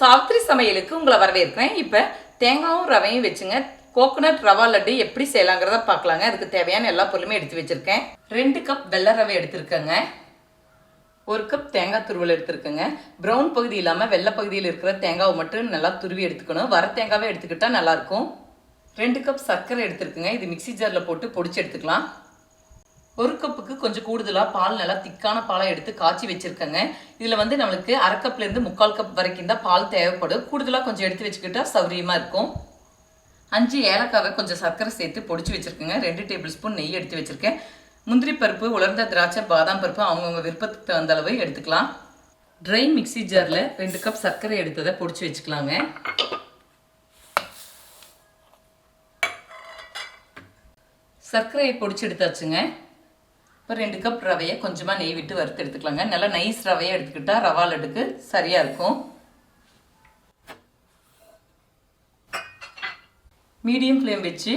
சாவித்ரி சமையலுக்கு உங்களை வரவேற்கிறேன். இப்போ தேங்காயும் ரவையும் வச்சுங்க. கோகோனட் ரவா லட்டு எப்படி செய்யலாங்கிறத பார்க்கலாங்க. அதுக்கு தேவையான எல்லா பொருளுமே எடுத்து வச்சுருக்கேன். ரெண்டு கப் வெள்ளை ரவை எடுத்திருக்கேங்க. ஒரு கப் தேங்காய் துருவல் எடுத்துருக்கேங்க. ப்ரௌன் பகுதி இல்லாமல் வெள்ளை பகுதியில் இருக்கிற தேங்காவை மட்டும் நல்லா துருவி எடுத்துக்கணும். வர தேங்காவே எடுத்துக்கிட்டால் நல்லாயிருக்கும் ரெண்டு கப் சர்க்கரை எடுத்துருக்குங்க. இது மிக்ஸி ஜாரில் போட்டு பொடிச்சு எடுத்துக்கலாம். ஒரு கப்புக்கு கொஞ்சம் கூடுதலாக பால் நல்லா திக்கான பாலை எடுத்து காய்ச்சி வச்சுருக்கேங்க. இதில் வந்து நம்மளுக்கு அரை கப்லேருந்து முக்கால் கப் வரைக்கும் தான் பால் தேவைப்படும். கூடுதலாக கொஞ்சம் எடுத்து வச்சுக்கிட்டா சௌரியமாக இருக்கும். அஞ்சு ஏலக்காவை கொஞ்சம் சர்க்கரை சேர்த்து பொடிச்சு வச்சுருக்கேங்க. ரெண்டு டேபிள் ஸ்பூன் நெய் எடுத்து வச்சுருக்கேன். முந்திரி பருப்பு உலர்ந்த திராட்சை பாதாம் பருப்பு அவங்கவுங்க விருப்பத்துக்கு தகுந்த அளவு எடுத்துக்கலாம். ட்ரை மிக்ஸி ஜாரில் ரெண்டு கப் சர்க்கரை எடுத்ததை பொடிச்சு வச்சுக்கலாங்க. சர்க்கரையை பொடிச்சு எடுத்தாச்சுங்க. இப்போ ரெண்டு கப் ரவையை கொஞ்சமாக நெய் விட்டு வறுத்து எடுத்துக்கலாங்க. நல்லா நைஸ் ரவையை எடுத்துக்கிட்டால் ரவா லட்டுக்கு சரியாக இருக்கும். மீடியம் ஃப்ளேம் வச்சு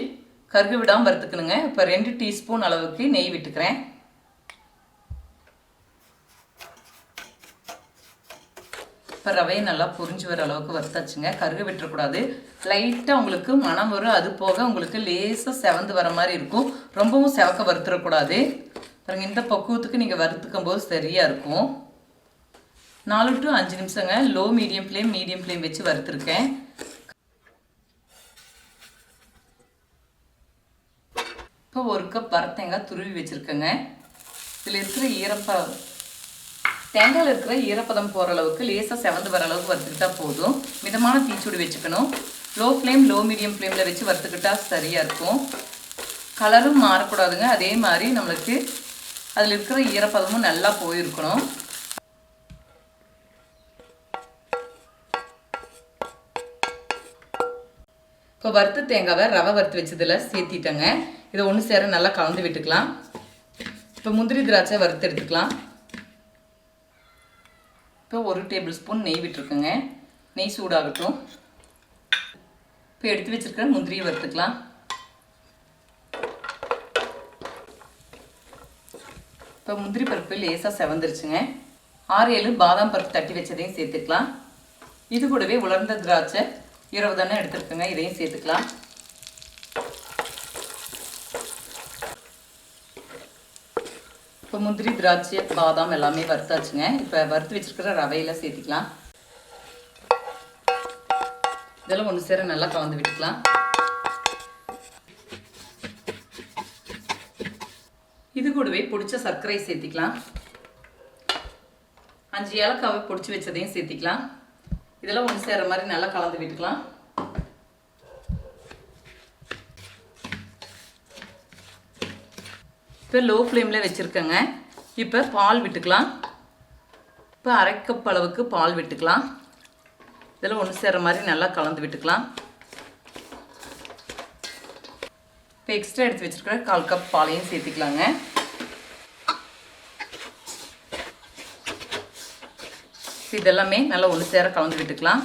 கருகு விடாமல் வறுத்துக்கணுங்க. இப்போ ரெண்டு டீஸ்பூன் அளவுக்கு நெய் விட்டுக்கிறேன். இப்போ ரவையை நல்லா புரிஞ்சு வர அளவுக்கு வறுத்தாச்சுங்க. கருகு விட்டுறக்கூடாது. லைட்டாக உங்களுக்கு மனம் வரும். அது போக உங்களுக்கு லேசாக செவந்து வர மாதிரி இருக்கும். ரொம்பவும் செவக்க வறுத்துடக்கூடாது பாருங்கள் இந்த பக்குவத்துக்கு நீங்கள் வறுத்துக்கும் போது சரியாக இருக்கும். நாலு டு அஞ்சு நிமிஷங்க. Low medium flame medium flame வச்சு வறுத்துருக்கேன். இப்போ ஒரு கப் வரத்தேங்காய் துருவி வச்சுருக்கேங்க. இதில் இருக்கிற ஈரப்ப தேங்காயில் இருக்கிற ஈரப்பதம் போகிற அளவுக்கு லேசாக செவந்து வர அளவுக்கு வறுத்துக்கிட்டா போதும். மிதமான தீச்சூடி வச்சுக்கணும். லோ ஃப்ளேம் லோ மீடியம் ஃப்ளேமில் வச்சு வறுத்துக்கிட்டா சரியாக இருக்கும். கலரும் மாறக்கூடாதுங்க. அதே மாதிரி நம்மளுக்கு அதில் இருக்கிற ஈரப்பதமும் நல்லா போயிருக்கணும். இப்போ வறுத்த தேங்காவை ரவை வறுத்து வச்சதில் சேர்த்திட்டேங்க. இதை ஒன்று சேர நல்லா கலந்து விட்டுக்கலாம். இப்போ முந்திரி திராட்சை வறுத்து எடுத்துக்கலாம். இப்போ ஒரு டேபிள் ஸ்பூன் நெய் விட்டுருக்கேங்க. நெய் சூடாகட்டும். இப்போ எடுத்து வச்சிருக்கிற முந்திரியை வறுத்துக்கலாம். இப்போ முந்திரி பருப்பு லேசாக செவந்துருச்சுங்க. ஆறு ஏழு பாதாம் பருப்பு தட்டி வச்சதையும் சேர்த்துக்கலாம். இது கூடவே உலர்ந்த திராட்சை இருபது தானே எடுத்துருக்கேங்க இதையும் சேர்த்துக்கலாம். இப்போ முந்திரி திராட்சை பாதாம் எல்லாமே வறுத்தாச்சுங்க. இப்போ வறுத்து வச்சுருக்கிற ரவையில் சேர்த்துக்கலாம். இதெல்லாம் ஒன்று சேர நல்லா கலந்து விட்டுக்கலாம். இது கூடவே பிடிச்ச சர்க்கரை சேர்த்திக்கலாம். அஞ்சு ஏலக்காவை பிடிச்சி வச்சதையும் சேர்த்திக்கலாம். இதெல்லாம் ஒன்று சேர்ற மாதிரி நல்லா கலந்து விட்டுக்கலாம். இப்போ லோ ஃப்ளேமில் வச்சுருக்கேங்க. இப்போ பால் விட்டுக்கலாம். இப்போ அரை கப் அளவுக்கு பால் விட்டுக்கலாம். இதெல்லாம் ஒன்று சேர்ற மாதிரி நல்லா கலந்து விட்டுக்கலாம். இப்போ எக்ஸ்ட்ரா எடுத்து வச்சுருக்கிற கால் கப் பாலையும் சேர்த்துக்கலாங்க. இதெல்லாமே நல்லா ஒன்று சேர கலந்து விட்டுக்கலாம்.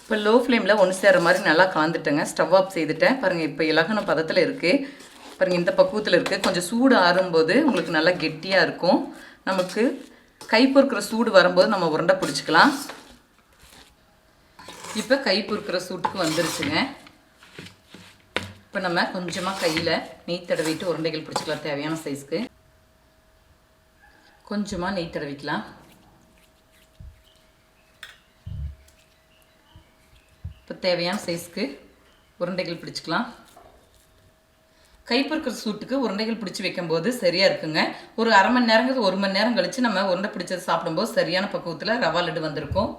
இப்போ லோ ஃப்ளேமில் ஒன்று சேர்ற மாதிரி நல்லா கலந்துட்டேங்க. Stove off செய்துட்டேன். பாருங்கள் இப்போ இலகன பதத்தில் இருக்குது பாருங்கள் இந்த பக்குவத்தில் இருக்குது கொஞ்சம் சூடு ஆறும்போது உங்களுக்கு நல்லா கெட்டியாக இருக்கும். நமக்கு கை பொறுக்கிற சூடு வரும்போது நம்ம உருண்டை பிடிச்சிக்கலாம். இப்போ கை பொறுக்கிற சூட்டுக்கு வந்துருச்சுங்க. இப்போ நம்ம கொஞ்சமாக கையில் நெய் தடவிட்டு உருண்டைகள் பிடிச்சிக்கலாம் தேவையான சைஸ்க்கு கொஞ்சமாக நெய் தடவிக்கலாம். இப்போ தேவையான சைஸ்க்கு உருண்டைகள் பிடிச்சிக்கலாம். கைப்பொறுக்கிற சூட்டுக்கு உருண்டைகள் பிடிச்சி வைக்கும்போது சரியாக இருக்குங்க. ஒரு அரை மணி நேரங்கிறது ஒரு மணி நேரம் கழித்து நம்ம உருண்டை பிடிச்சது சாப்பிடும்போது சரியான பக்குவத்தில் ரவா லட்டு வந்திருக்கும்.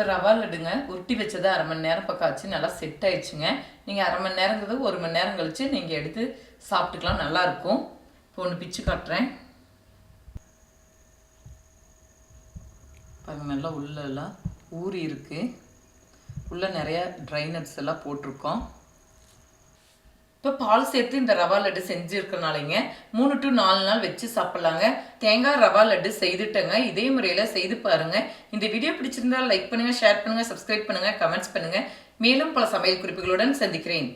இப்போ ரவா லட்டுங்க உருட்டி வச்சது அரை மணி நேரம் பக்கம் ஆச்சு நல்லா செட் ஆயிடுச்சுங்க. நீங்கள் அரை மணி நேரங்கிறது ஒரு மணி நேரம் கழித்து நீங்கள் எடுத்து சாப்பிட்டுக்கலாம் நல்லாயிருக்கும் இப்போ ஒன்று பிச்சு காட்டுறேன். பாருங்க நல்லா உள்ளெல்லாம் ஊறி இருக்குது உள்ளே நிறையா ட்ரை நட்ஸ் எல்லாம் போட்டிருக்கோம். இப்போ பால் சேர்த்து இந்த ரவா லட்டு செஞ்சுருக்கனாலைங்க மூணு டு நாலு நாள் வச்சு சாப்பிட்லாங்க. தேங்காய் ரவா லட்டு செய்துட்டேங்க. இதே முறையில் செய்து பாருங்கள் இந்த வீடியோ பிடிச்சிருந்தா லைக் பண்ணுங்கள் ஷேர் பண்ணுங்கள் சப்ஸ்கிரைப் பண்ணுங்கள் கமெண்ட்ஸ் பண்ணுங்கள் மேலும் பல சமையல் குறிப்புகளுடன் சந்திக்கிறேன்.